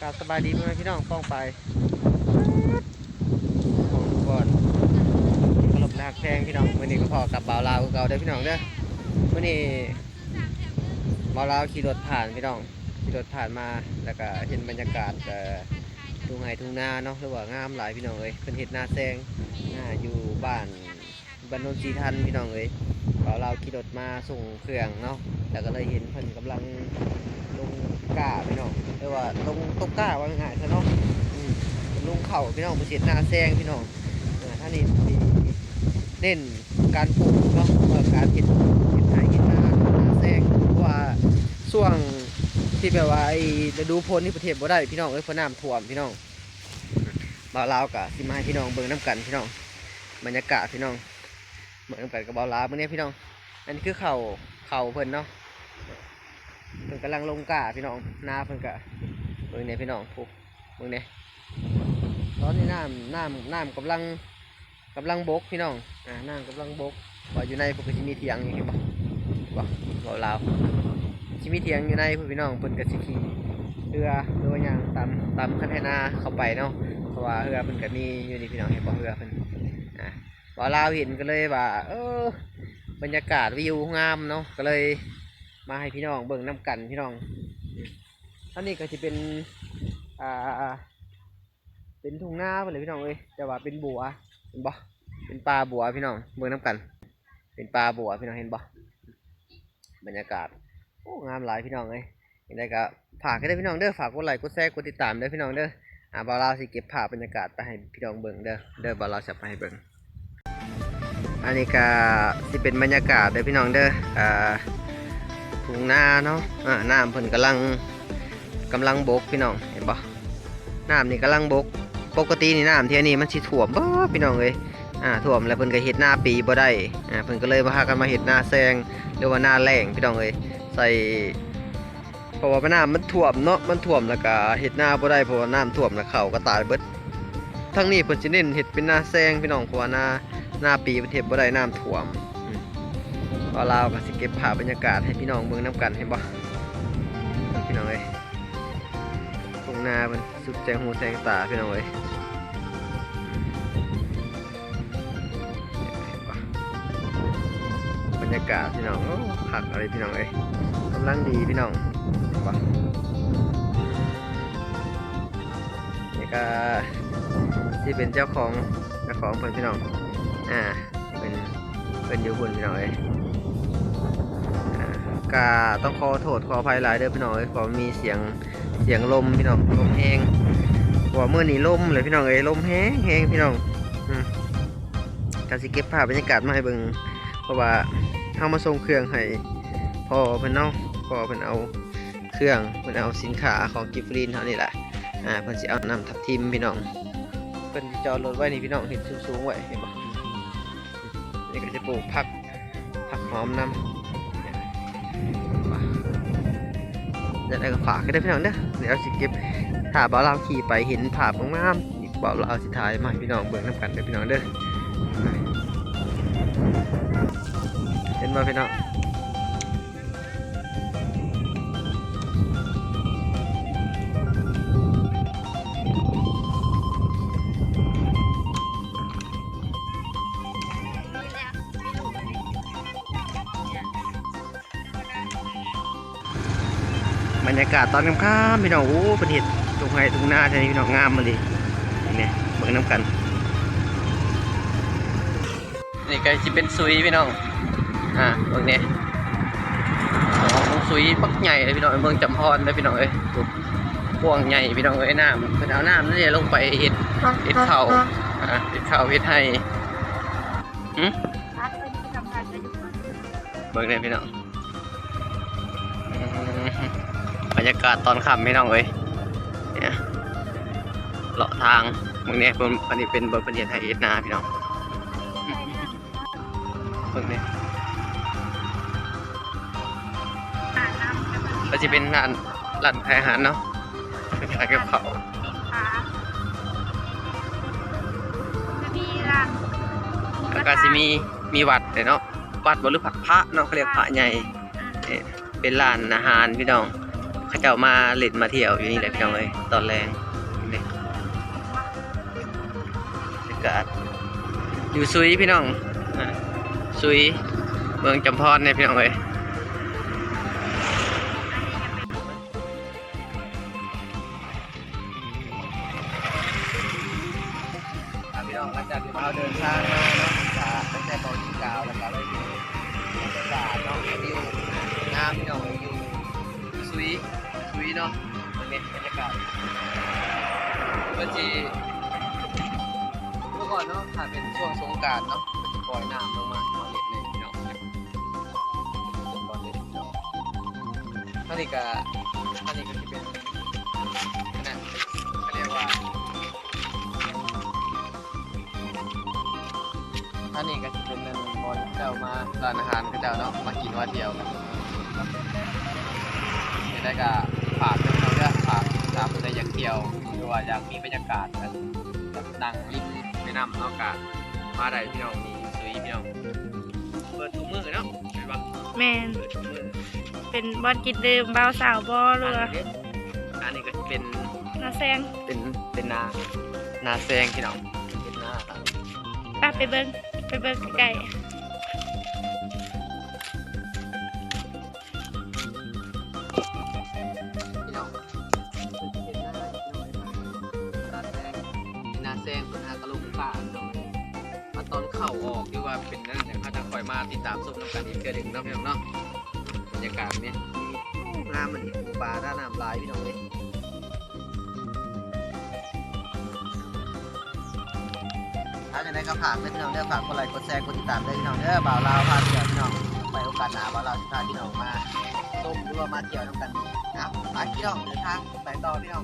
กาบสบายดีเพื่อนพี่น้องป้องไปของก่อนขลบหนักแพงพี่น้องวันนี้ก็พอกับบ่าวลาวเก่าเด้พี่น้องเด้อวันนี้บ่าวลาวขี่รถผ่านพี่น้องขี่รถผ่านมาแล้วก็เห็นบรรยากาศทุ่งไห่ทุ่งนาเนาะหรือว่างามหลายพี่น้องเอ้ยเป็นเห็ดนาแซงอยู่บ้านบ้านโนนสีทันพี่น้องเอ้ย บ่าขี่รถมาส่งเครื่องเนาะแล้วก็เลยเห็นเพิ่นกำลังลงก้าพี่น้องเรียกว่าลงตกกาว่าง่ายซะเนาะลงเข่าพี่น้องมาเสียหน้าแซงพี่น้องท่านี้มีเน้นการปลูกเนาะการเห็ดเห็ดไห่เห็ดนาหน้าแซงเพราะว่าช่วงที่แบบว่าไอ้ฤดูฝนที่ประเทศบ่ได้พี่น้องเอ้ยเพราะน้ำท่วมพี่น้องบ่าวลาวกะสิมาให้พี่น้องเบิ่งน้ำกันพี่น้องบรรยากาศพี่น้อง เบิ่งน้ำกันกับบ่าลาวมื้อนี้พี่น้อง อันนี้คือเข่าเข่าเพิ่นเนาะเพิ่นกำลังลงกาพี่น้องนาเพิ่นกะเบิ่งเนี่ยพี่น้องปุ๊บเบิ่งเนี่ยตอนนี้น้ำน้ำน้ำกำลังกำลังบกพี่น้องอ่าน้ำกำลังบกว่าอยู่ในพวกก็สิมีเถียงอยู่เห็นบ่บ่บ่ลาวสิมีเถียงอยู่ในพวกพี่น้องเพิ่นก็สิขี่เรือหรือว่าหยังตามตามคันไถนาเข้าไปเนาะเพราะว่าเรือเพิ่นก็มีอยู่นี่พี่น้องเห็นบ่เรือเพิ่นอ่า บ่ลาวเห็นก็เลยว่าเออบรรยากาศวิวงามเนาะก็เลยมาให้พี่น้องเบิ่งน้ำกันพี่น้องอันนี้ก็จะเป็นอ่าเป็นทุ่งนาไปเลยพี่น้องเอ้ยแต่ว่าเป็นบัวเห็นบ่เป็นปลาบัวพี่น้องเบิ่งน้ำกัน เป็นปลาบัวพี่น้องเห็นบ่บรรยากาศโอ้งามหลายพี่น้องเอ้ยยังไงก็ฝากให้ได้พี่น้องเด้อฝากกดไลค์กดแชร์กดติดตามเด้อพี่น้องเด้ออ่าบาวลาวสิเก็บภาพบรรยากาศไปให้พี่น้องเบิ่งเด้อเด้อบาวลาวจะไปให้เบิ่ง อันนี้ก็สิเป็นบรรยากาศเด้อพี่น้องเด้ออ่าทุ่งนาเนาะอ่าน้ำเพิ่นกำลังกำลังบกพี่น้องเห็นปะน้ำนี่กำลังบก ปกตินี่น้ำเที่ยนี้มันสิท่วมบ่พี่น้องเอ้ยอ่าท่วมแล้วเพิ่นก็เฮ็ดหน้าปีบ่ได้อ่าเพิ่นก็เลยพากันมาเฮ็ดหน้าแซงหรือว่าหน้าแล้งพี่น้องเอ้ยใส่เพราะว่าน้ำมันท่วมเนาะมันท่วมแล้วก็เฮ็ดหน้าบ่ได้เพราะว่าน้ำท่วมแล้วเขาก็ตายเบิดทั้งนี้เพิ่นสิเน้นเฮ็ดเป็นหน้าแซงพี่น้องเพราะว่าหน้า หน้าปีประเทศบ่ได้น้ำท่วมก็ลาวก็สิเก็บภาพบรรยากาศให้พี่น้องเมืองน้ำกันเห็นบ่พี่น้องเอ้ยทุ่งนามันสุดแจงหูแจงตาพี่น้องเอ้ยเห็นบ่บรรยากาศพี่น้องโอ้ผักอะไรพี่น้องเอ้ยกำลังดีพี่น้องเห็นบ่นี่ก็ที่เป็นเจ้าของเจ้าของเพิ่นพี่น้อง อ่าเป็นเป็นยู่หุ่นพี่น้องเอ้ยกาต้องขอโทษขออภัยหลายเด้อพี่น้องเอ้ยเพราะมีเสียงเสียงลมพี่น้องลมแห้งเพราะว่าเมื่อนี้ลมเลยพี่น้องเอ้ยลมแห้งแห้งพี่น้องอืมกาสิเก็บภาพบรรยากาศมาให้เบิ่งเพราะว่าเข้ามาส่งเครื่องให้พ่อเพิ่นเนาะพ่อเพิ่นเอาเครื่องเพิ่นเอาสินค้าของกิฟฟรีนเท่านี่แหละอ่าเพิ่นสิเอานำทับทิมพี่น้องเพิ่นจอดรถไว้นี่พี่น้องเห็นสูงๆไว้เห็นบ่ นี่ก็จะปลูกผักผักหอมนำเดี๋ยวเรก็ฝากกันได้พี่น้องเด้อเดี๋ยวสิเก็บถ้าบ่าวเราขี่ไปเห็นภาพงามๆอีกบ่าวเราสิถ่ายมาให้พี่น้องเบิ่งน้ำกันเด้อพี่น้องเด้อเห็นบ่พี่น้อง บรรยากาศตอนค่ำๆพี่น้องโอ้เป็นเห็ดตรงไห้ตรงหน้าใช่พี่น้องงามมาเลยนี่เบิ่งน้ำกัน นี่ก็สิเป็นซุยพี่น้อง อ่าเบิ่งเนี่ยซุยปักใหญ่เลยพี่น้องเบิ่งจำพรเลยพี่น้องเอ้ยพวงใหญ่พี่น้องเอ้ยน้ำเพิ่นเอาน้ำนี่ลงไปเห็ดเห็ดเข่าอ่าเห็ดเข่าเห็ดไห้หึเบิ่งเลยพี่น้องอื บรรยากาศตอนค่ำพี่น้องเอ้ยเนี่ยเลาะทางเบิ่งเนี่ยเบิ่งอันนี้เป็นเบอร์ประเทศไทยเอ็ดนาพี่น้องเบิ่งเนี่ยก็จะเป็นร้านร้านขายอาหารเนาะเป็นขายกับเขาวจะมีร้านแล้วก็จะมีมีวัดแต่เนาะวัดบ่หรือผักพระเนาะเขาเรียกพระใหญ่เอ๊ะเป็นร้านอาหารพี่น้องเขาเจ้ามาเล่นมาเที่ยวอยู่นี่แหละพี่น้องเอ้ยตอนแรงนี่บรรยากาศอยู่ซุยพี่น้องอะซุยเมืองจำพรเนี่ยพี่น้องเอ้ยพี่น้องหลังจากที่เราเดินทางมาเนาะจากตั้งแต่ตอนที่เก้าแล้วก็เลยอยู่บรรยากาศเนาะวิวงามพี่น้องอยู่ซุย ซุยเนาะตรงนี้บรรยากาศเพื่อที่เมื่อก่อนเนาะถ้าเป็นช่วงสงกรารเนาะปล่อยน้ำลงมามาเล่นในพี่น้องเนี่ยบอลเล่นพี่น้องท่านี้ก็ท่านี้ก็จะเป็นนั่นเขาเรียกว่าอันนี้ก็จะเป็นเรื่องบอลเจ้ามาร้านอาหารก็เจ้าเนาะมากินว่าเทียวกันนี่ได้ก็ อยากเที่ยวหรือว่าอยากมีบรรยากาศแบบแบบนั่งริมแม่น้ำเนอกกาศมาได้พี่น้องนี่สุยพี่น้องเปิดทุกมือเนาะเห็นปะแมนเปิดทุกมือเป็นบอลกินดื่มเบาสาวบอเรืออันนี้อันนี้ก็จะเป็นนาแซงเป็นเป็นนานาแซงพี่น้องเป็นนา ไปไปเบิ้งไปเบิ้งไก่พี่ ออกดีว่าเป็นนั่นเนี่ยเขาจะคอยมาติดตามส้มน้ำกันอีกเดือนหนึ่งเนาะพี่น้องเนาะบรรยากาศเนี่ยงามมันเห็นปูปลาด้านน้ำลายพี่น้องเลยถ้าจะได้ก็ฝากด้วยพี่น้องเด้อฝากกดไลค์กดแชร์กดติดตามด้วยพี่น้องเด้อบ่าวลาวพาเที่ยวพี่น้องไปโอกาสหน้าบ่าวลาวจะพาพี่น้องมาส้มหรือว่ามาเที่ยวน้ำกันนะไปพี่น้องเดินทางไปต่อพี่น้อง